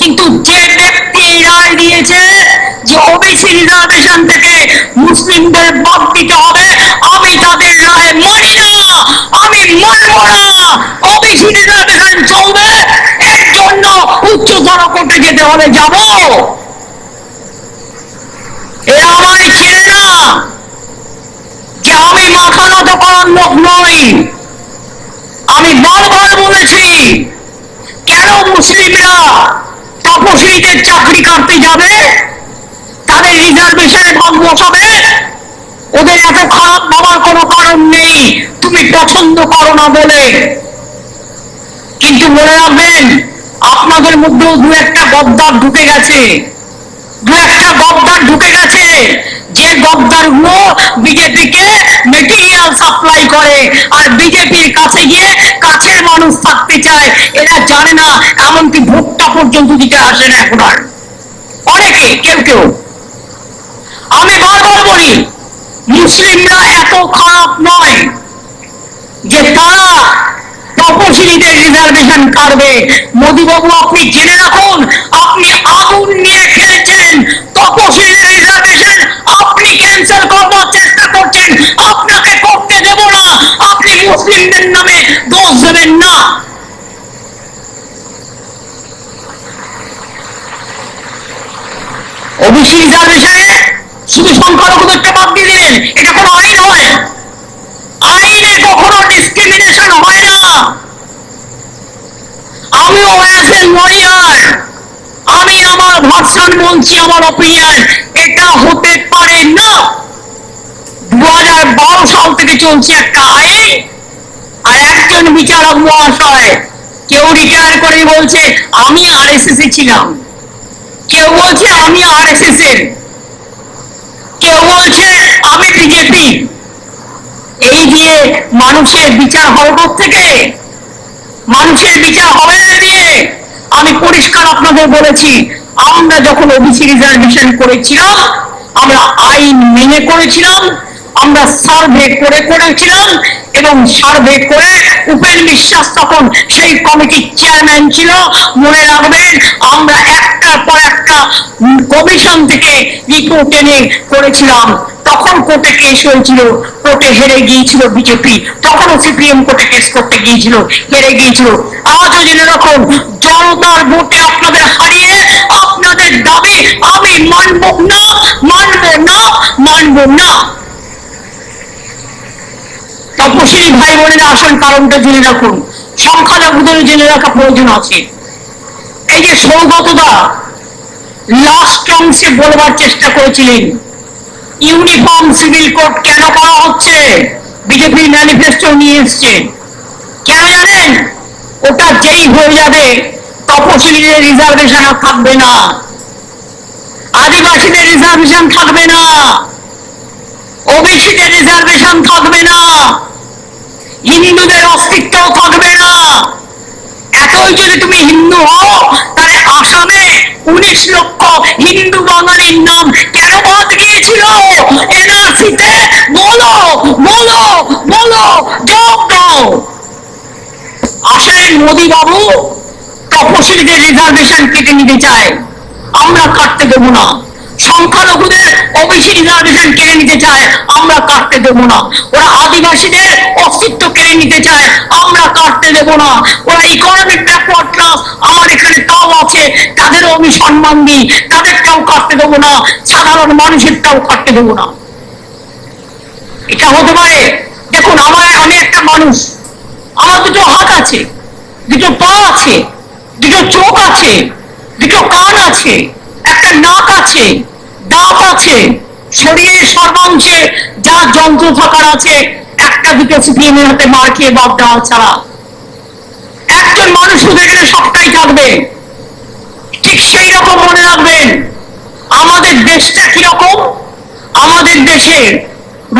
কিন্তু যে ব্যক্তি রায় দিয়েছে যে ওবিসি রিজার্ভেশন থেকে মুসলিমদের বাদ দিতে হবে, আমি তাদের রায় মানি না, আমি মানব না। ওবিসি রিজার্ভেশন চলবে, এর জন্য উচ্চতর কোর্টে যেতে হবে যাব। এরা আমায় চেনে না যে আমি মাথা নত করার লোক নই। আমি বারবার বলেছি, কেন মুসলিমরা তপশিলীদের চাকরি কাটতে যাবে, তাদের রিজার্ভেশনে ভাগ বসাবে ওদের এত খারাপ ভাবার কোনো কারণ নেই। তুমি পছন্দ করো না বলে। কিন্তু মনে রাখবেন, আপনাদের মধ্যেও দু একটা গদ্দার ঢুকে গেছে। দু একটা গদ্দার ঢুকে গেছে। যে গদ্দারগুলো বিজেপিকে মেটেরিয়াল সাপ্লাই করে। আর বিজেপির কাছে গিয়ে কাছের মানুষ থাকতে চায়, এরা জানে না, এমনকি ভোটটা পর্যন্ত দিতে আসে না এখন আর। অনেকে, কেউ কেউ। আমি বারবার বলি, মুসলিমরা এত খারাপ নয় যে তারা তপশিলীদের রিজার্ভেশন কাটবে। মোদীবাবু, আপনি জেনে রাখুন, আপনি আগুন নিয়ে খেলছেন তপশিলীদের রিজার্ভেশন আপনি ক্যান্সেল করবার চেষ্টা করছেন আপনাকে করতে দেব না আপনি মুসলিমদের নামে দোষ দেবেন না ওবিসি রিজার্ভেশনে শুধু সংখ্যালঘুদেরটা বাদ দিলেন। এটা কোনো আইন হয় আইনে কখনো ডিসক্রিমিনেশন হয় না। অ্যাজ এ লয়ার আমি আমার ভাষণ বলছি আমার অপিনিয়ন এটা হতে পারে না। দু হাজার বারো সাল থেকে চলছে একটা আইন। আর একজন বিচারক মহাশয়, কেউ রিটায়ার করে বলছে, আমি আর ছিলাম। কেউ বলছে আমি আর এস এস এর? কেউ বলছে আমি বিজেপি এই দিয়ে মানুষের বিচার হবে থেকে মানুষের বিচার হবে না দিয়ে। আমি পরিষ্কার আপনাদের বলেছি, আমরা যখন ওবিসি রিজার্ভেশন করেছিলাম, আমরা আইন মেনে করেছিলাম, আমরা সার্ভে করে করেছিলাম এবং সার্ভে করে উপেন বিশ্বাস তখন সেই কমিটির চেয়ারম্যান ছিল। মনে রাখবেন, আমরা একটার পর একটা কমিশন থেকে রিপোর্ট এনে করেছিলাম। তখন কোর্টে কেস হয়েছিল, কোর্টে হেরে গিয়েছিল বিজেপি তখনও সিপিএম কোর্টে কেস করতে গিয়েছিল, হেরে গিয়েছিল। আজও জেনে রাখুন জনতার ভোটে আপনাদের হারিয়ে আপনাদের দাবি, আমি মানব না মানব না মানব না। তপশিলি ভাই বোনেরা আসল কারণটা জেনে রাখুন। সংখ্যালঘুদের জেনে রাখা প্রয়োজন আছে। এই যে সৌগতদা লাস্ট অংশে বলবার চেষ্টা করেছিলেন ইউনিফর্ম সিভিল কোড কেন করা হচ্ছে? বিজেপি ম্যানিফেস্টো নিয়ে এসছে। কেন জানেন? ওটা যেই হয়ে যাবে, তপশিলীদের রিজার্ভেশন আর থাকবে না। আদিবাসীদের রিজার্ভেশন থাকবে না। ওবিসিদের রিজার্ভেশন থাকবে না। হিন্দুদের অস্তিত্ব থাকবে না। এতই যদি তুমি হিন্দু হও, তাহলে আসামে উনিশ লক্ষ হিন্দু বাঙালির নাম কেন বাদ গিয়েছিল এনআরসিতে বলো বলো বলো, জবাব দাও। আসলে মোদী বাবু তপশিলীদের রিজার্ভেশন কেটে নিতে চায়, আমরা কাটতে দেবো না। সংখ্যালঘুদের ওবিসি রিজার্ভেশন কেড়ে নিতে চায়, আমরা কাটতে দেবো না। ওরা আদিবাসীদের অস্তিত্ব কেড়ে নিতে চায়, আমরা কাটতে দেবো না। ওরা ইকোনমিক ব্যাকওয়ার্ড ক্লাস আমার এখানে তাও আছে, তাদেরও আমি সম্মান দিই, তাদেরটাও কাটতে দেবো না, সাধারণ মানুষেরটাও কাটতে দেবো না। এটা হতে পারে, দেখুন, আমার আমি একটা মানুষ, আমার দুটো হাত আছে, দুটো পা আছে, দুটো চোখ আছে, দুটো কান আছে, একটা নাক আছে দাঁত আছে শরীরের সর্বাংশে যা যন্ত্র থাকার আছে, একটা দুটো সিপিএম এর হাতে মার খেয়ে বাদ দেওয়া ছাড়া। একজন মানুষ সবটাই থাকবে ঠিক সেই রকম মনে রাখবেন। আমাদের দেশটা আমাদের দেশের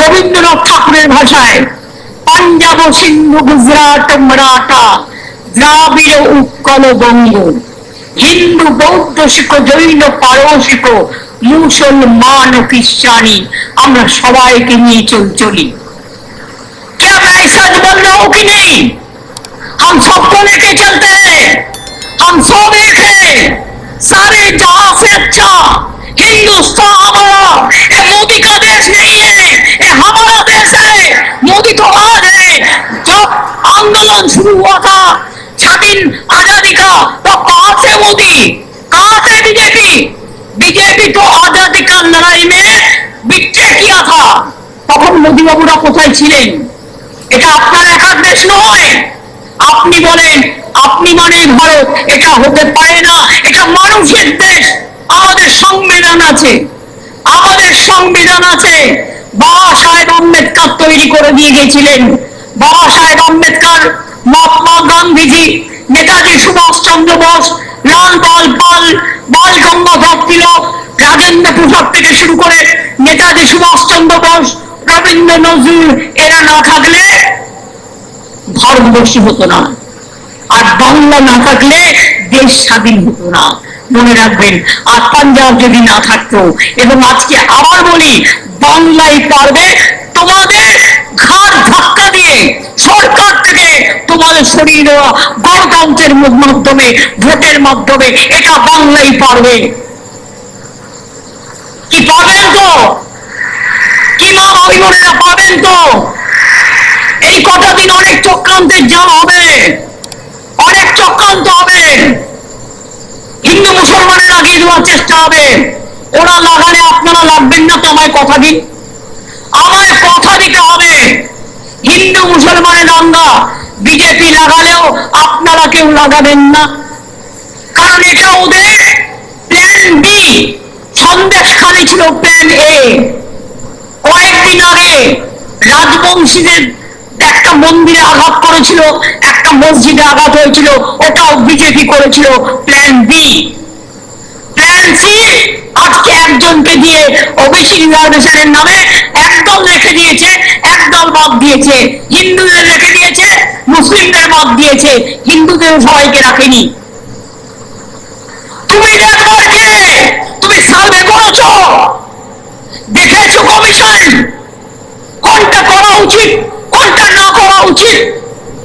রবীন্দ্রনাথ ঠাকুরের ভাষায়, পাঞ্জাব সিন্ধু, গুজরাট, মারাঠা, দ্রাবিড় উৎকল বঙ্গ, হিন্দু, বৌদ্ধ শিখ, জৈন পারসিক মুসলমান ও খ্রিস্টানি আমরা সবাইকে নিয়ে চল চলি क्या मैं ऐसा बोल रहा हूं कि नहीं हम सबको लेके चलते हैं हम सब एक हैं सारे जहां से अच्छा हिंदुस्तान हमारा ये मोदी का देश नहीं है ये हमारा देश है मोदी तो आज है जब आंदोलन शुरू हुआ था स्वाधीन आजादी का तो कहां से मोदी कहां से बीजेपी बीजेपी तो आजादी का लड़ाई में বিচ্ছেদ কিয়া था তখন মোদী বাবুরা কোথায় ছিলেন এটা আপনার একার দেশ নয় আপনি বলেন আপনি মানে ভারত এটা হতে পারে না এটা মানুষের দেশ আমাদের সংবিধান আছে আমাদের সংবিধান আছে বাবা সাহেব আম্বেদকর তৈরি করে দিয়ে গেছিলেন বাবা সাহেব আম্বেদকর মহাত্মা গান্ধীজি নেতাজি সুভাষ চন্দ্র বোস লাল পাল পাল বাল গঙ্গাধর তিলক রাজেন্দ্র প্রসাদ থেকে শুরু করে নেতাজি সুভাষ চন্দ্র বোস, রবীন্দ্র নজরুল, এরা না থাকলে ভারতবর্ষী হতো না। আর বাংলা না থাকলে দেশ স্বাধীন হতো না। মনে রাখবেন, আর পাঞ্জাব যদি না থাকতো, এবং আজকে আবার বলি, বাংলাই পারবে, তোমাদের ঘাট ধাক্কা সরকার থেকে তোমাদের শরীর দেওয়া গণতন্ত্রের মাধ্যমে, ভোটের মাধ্যমে, এটা বাংলাই পারবে। কি পাবেন তো? পাবেন তো? এই কটা দিন অনেক চক্রান্তের জাল হবে। অনেক চক্রান্ত হবে। হিন্দু মুসলমানের লাগিয়ে দেওয়ার চেষ্টা হবে। ওরা লাগালে আপনারা লাগবেন না তো আমায় কথা দিন? আমায় কথা দিতে হবে। হিন্দু মুসলমানের দাঙ্গা বিজেপি লাগালেও আপনারা কেউ লাগাবেন না। কারণ এটা ওদের প্ল্যান বি সন্দেশ খালি ছিল প্ল্যান এ কয়েকদিন আগে রাজবংশীদের একটা মন্দিরে আঘাত করেছিল, একটা মসজিদে আঘাত হয়েছিল, ওটাও বিজেপি করেছিল প্ল্যান বি প্ল্যান সি আজকে একজনকে দিয়ে ওবিসি রিজার্ভেশনের নামে একদল রেখে দিয়েছে একদল বাদ দিয়েছে, হিন্দুদের রেখে দিয়েছে, মুসলিমদের বাদ দিয়েছে, হিন্দুদের সবাইকে রাখেনি। তুমি তুমি সার্ভে করেছ দেখেছ কমিশন? কোনটা করা উচিত, কোনটা না করা উচিত?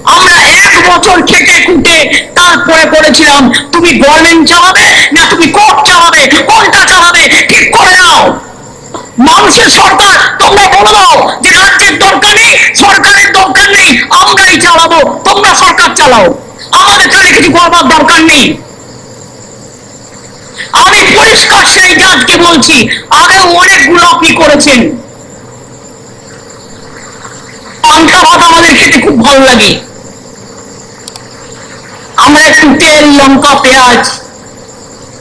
আমরা এক বছর খেটে খুঁটে তারপরে করেছিলাম তুমি গভর্নমেন্ট চালাবে না তুমি কোর্ট চালাবে? কোনটা চালাবে? ঠিক করে নাও। মানুষের সরকার তোমরা বলে দাও। যে রাজ্যের দরকার নেই, সরকারের দরকার নেই আমরাই চালাবো, তোমরা সরকার চালাও। আমাদের কানে কিছু করবার দরকার নেই। আমি পরিষ্কার সেই জাতকে বলছি আগে অনেকগুলো আপনি করেছেন। পান্তা ভাত আমাদের খেতে খুব ভালো লাগে। আমরা একটু তেল, লঙ্কা, পেঁয়াজ,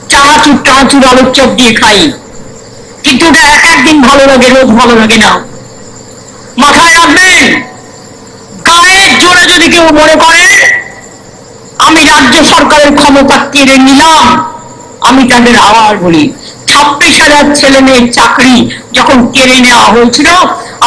চানাচুর, টানাচুর, আলুর চপ দিয়ে খাই। কিন্তু ওটা এক একদিন ভালো লাগে, রোজ ভালো লাগে না। মাথায় রাখবেন। গায়ের জোরে যদি কেউ মনে করে, আমি রাজ্য সরকারের ক্ষমতা কেড়ে নিলাম, আমি তাদের আবার বলি ছাব্বিশ হাজার ছেলে মেয়ের চাকরি যখন কেড়ে নেওয়া হয়েছিল,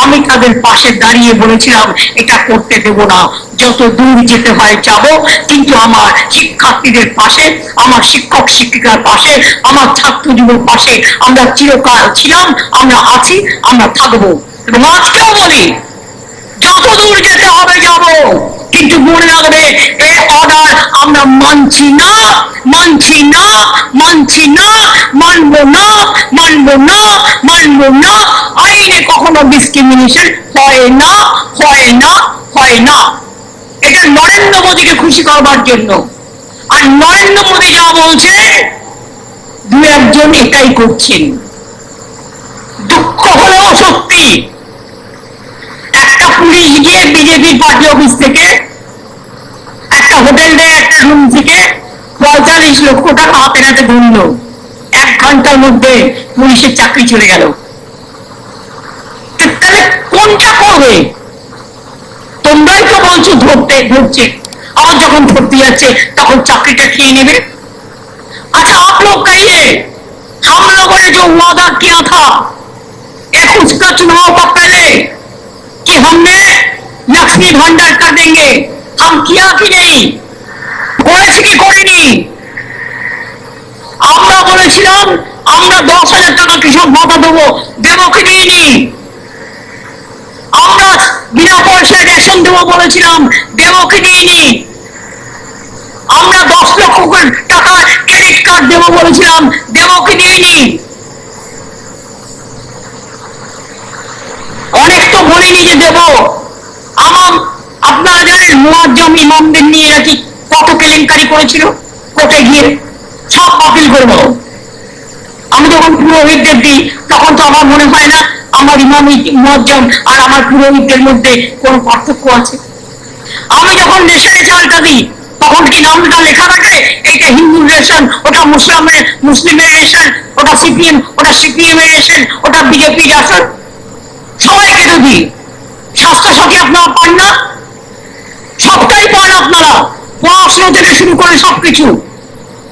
আমি তাদের পাশে দাঁড়িয়ে বলেছিলাম, এটা করতে দেব না, যত দূর যেতে হয় যাব, কিন্তু আমার শিক্ষার্থীদের পাশে, আমার শিক্ষক শিক্ষিকার পাশে, আমার ছাত্র যুবক পাশে আমরা চিরকাল ছিলাম, আমরা আছি, আমরা থাকব। এবং বলি যত দূর যেতে হবে যাব, কিন্তু মনে রাখবে এই অর্ডার আমরা মানছি না মানছি না মানছি না, মানবো না মানবো না মানবো না। আইনে কখনো ডিসক্রিমিনেশন হয় না হয় না হয় না। এটা নরেন্দ্র মোদীকে খুশি করবার জন্য। আর নরেন্দ্র মোদী যা বলছে, দু একজন এটাই করছেন। দুঃখ হলেও সত্যি। পুলিশ গিয়ে বিজেপি পার্টি অফিস থেকে একটা হোটেল দেয় একটা রুম থেকে পঁয়তাল্লিশ লক্ষ টাকা হাতে হাতে ধরলো এক ঘন্টার মধ্যে পুলিশের চাকরি চলে গেল তো তাহলে কোনটা করবে তোমরাই তো বলছো ধরতে ধরছে আবার যখন ধরতে যাচ্ছে তখন চাকরিটা খেয়ে নেবে अच्छा आप लोग कहिए हम लोगों ने जो वादा किया था इक्कीस का चुनाव का पहले कि हमने लक्ष्मी भंडार कर देंगे हम किया कि नहीं করেছি কি করিনি আমরা বলেছিলাম আমরা দশ হাজার টাকা কৃষক ভাতা দেবো দেবো কি দিইনি আমরা বিনা পয়সায় রেশন দেবো বলেছিলাম দেবো কি দিইনি আমরা দশ লক্ষ করে টাকা ক্রেডিট কার্ড কার্ড দেবো বলেছিলাম দেবো কি দিইনি তো বলিনি যে দেব। আমার আপনারা জানেন মুয়াজ্জম ইমামদের নিয়ে নাকি কত কেলেঙ্কারি করেছিল? কোর্টে গিয়ে সব বাতিল করে দেবো আমি যখন পুরোহিতদের দিই তখন তো আমার মনে হয় না আমার ইমাম মুয়াজ্জম আর আমার পুরোহিতদের মধ্যে কোনো পার্থক্য আছে। আমি যখন রেশনে চালটা দিই তখন কি নামটা লেখা থাকে? এটা হিন্দু রেশন, ওটা মুসলামের, মুসলিমের রেশন, ওটা সিপিএম ওটা সিপিএম এর রেশন, ওটা বিজেপি রেশন? দিই স্বাস্থ্য সাথী আপনারা পান না? সবটাই পান আপনারা। থেকে শুরু করে সবকিছু।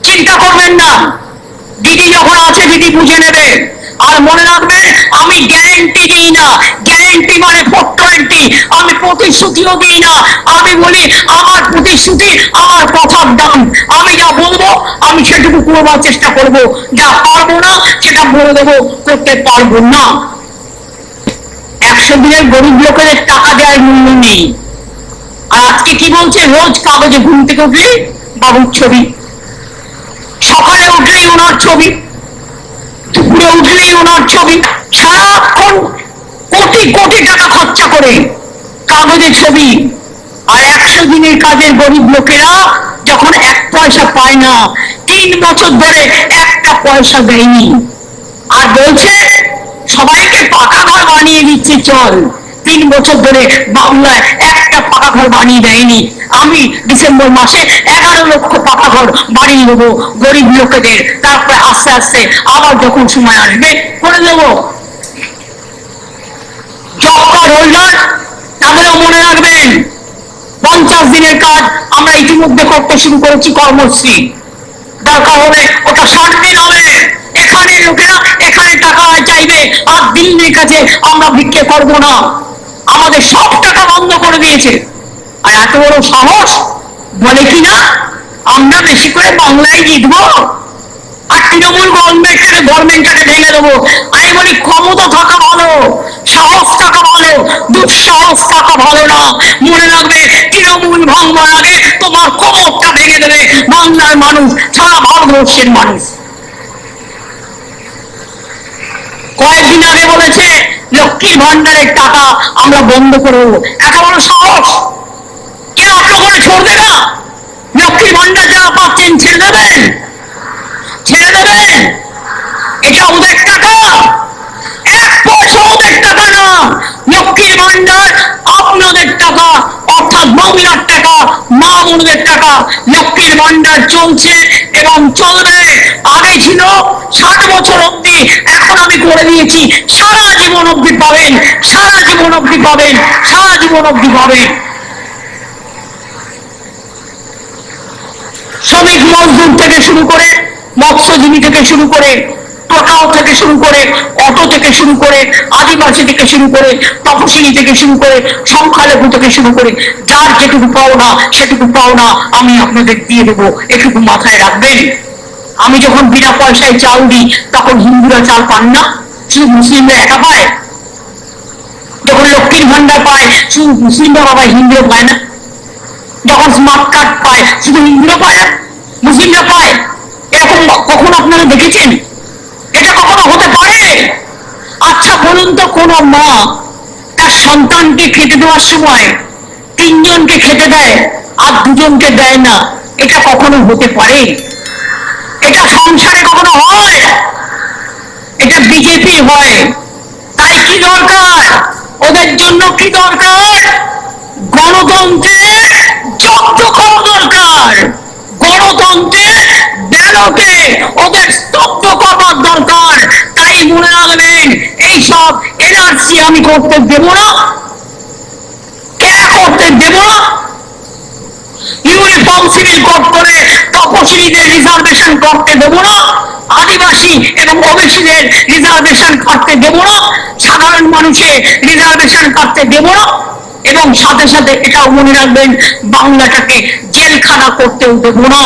চিন্তা করবেন না। দিদি যখন আছে, দিদি বুঝে নেবে। আর মনে আমি গ্যারেন্টি দিই না। গ্যারেন্টি মানে আমি প্রতিশ্রুতিও দিই না। আমি বলি, আমার প্রতিশ্রুতি, আমার কথার দাম। আমি যা বলব, আমি সেটুকু করবার চেষ্টা করব। যা পারব না, সেটা বলে দেবো। করতে পারব না। একশো দিনের গরিব লোকেদের টাকা দেওয়ার মূল্য নেই। আর আজকে কি বলছে? রোজ কাগজে ঘুম থেকে উঠলে বাবুর ছবি। সকালে উঠলেই ওনার ছবি। দুপুরে উঠলেই ওনার ছবি। সারাক্ষণ কোটি কোটি টাকা খরচা করে কাগজে ছবি। আর একশো দিনের কাজের গরিব লোকেরা যখন এক পয়সা পায় না, তিন বছর ধরে একটা পয়সা দেয়নি। আর বলছে সবাইকে পাকা ঘর বানিয়ে দিচ্ছে, চল। তিন বছর ধরে বাংলায় একটা পাকা ঘর বানিয়ে দেয়নি। আমি ডিসেম্বর মাসে এগারো লক্ষ পাকা ঘর বানিয়ে দেবো গরিব লোকেদের। তারপরে আস্তে আস্তে আবার যখন সময় আসবে, করে দেবো। জব কার্ড হোল্ডার তাদেরও মনে রাখবেন, পঞ্চাশ দিনের কাজ আমরা ইতিমধ্যে করতে শুরু করেছি কর্মশ্রী। দরকার হলে ওটা ষাট দিন হবে এখানে লোকেরা এখানে টাকা চাইবে, আর দিল্লির কাছে আমরা ভিক্ষে করব না। আমাদের সব টাকা বন্ধ করে দিয়েছে। আর এত বড় সাহস? বলে কি না? আমরা বেশি করে বাংলায় জিতবো আর তৃণমূল গভর্নমেন্টকে গভর্নমেন্টটাকে ভেঙে দেবো। আমি বলি, ক্ষমতা থাকা ভালো, সাহস থাকা ভালো, দুঃসাহস থাকা ভালো না। মনে রাখবে, তৃণমূল ভাঙবার আগে তোমার ক্ষমতা ভেঙে দেবে। বাংলার মানুষ, সারা ভারতবর্ষের মানুষ। কয়েকদিন আগে বলেছে লক্ষ্মীর ভান্ডারের টাকা আমরা বন্ধ করে দেবো। এত বড় সাহস! কেন আপনার করে ছড়বে না লক্ষ্মীর ভান্ডার যারা পাচ্ছেন ছেড়ে দেবেন? ছেড়ে দেবেন? এটা ওদের টাকা। এক পয়সা ওদের টাকা না। লক্ষ্মীর ভান্ডার আপনাদের টাকা, অর্থাৎ বাংলার টাকা মা টাকা লক্ষ্মীর ভান্ডার চলছে এবং চলবে। আগে ছিল ষাট বছর অব্দি এখন আমি করে দিয়েছি। সারা জীবন অব্দি পাবেন, সারা জীবন অব্দি পাবেন, সারা জীবন অব্দি পাবেন। শ্রমিক মজদুর থেকে শুরু করে, মৎস্যজীবী থেকে শুরু করে টোটাও থেকে শুরু করে অটো থেকে শুরু করে, আদিবাসী থেকে শুরু করে, তপশিলি থেকে শুরু করে, সংখ্যালঘু থেকে শুরু করে, যার যেটুকু পাওনা, সেটুকু পাওনা আমি আপনাদের দিয়ে দেবো। এটুকু মাথায় রাখবেন। আমি যখন বিনা পয়সায় চাল দিই, তখন হিন্দুরা চাল পান না। শুধু মুসলিমরা একা পায়। যখন লক্ষ্মীর ভান্ডার পায়, শুধু মুসলিমরা বাবা হিন্দুরা পায় না। যখন স্মার্ট কার্ড পায়, শুধু হিন্দুরা পায় না। মুসলিমরা পায়। এরকম কখন আপনারা দেখেছেন? এটা কখনো হতে পারে? আচ্ছা বলুন তো কোন মা তার সন্তানকে খেতে দেওয়ার সময় তিনজনকে খেতে দেয় আর দুজনকে দেয় না, এটা কখনো হতে পারে? এটা সংসারে কখনো হয়? এটা বিজেপি হয়। তাই কি দরকার? ওদের জন্য কি দরকার? গণতন্ত্রের জব্দ করা দরকার। গণতন্ত্রে ব্যালটে ওদের স্তব্ধ করবার দরকার তাই মনে রাখবেন এইসব এনআরসি আমি করতে দেব না। করতে দেব না? তপশিলীদের রিজার্ভেশন করতে দেব না, আদিবাসী এবং ওবিসিদের রিজার্ভেশন কাটতে দেব না, সাধারণ মানুষের রিজার্ভেশন কাটতে দেব না, এবং সাথে সাথে এটাও মনে রাখবেন, বাংলাটাকে জেলখানা করতেও দেব না।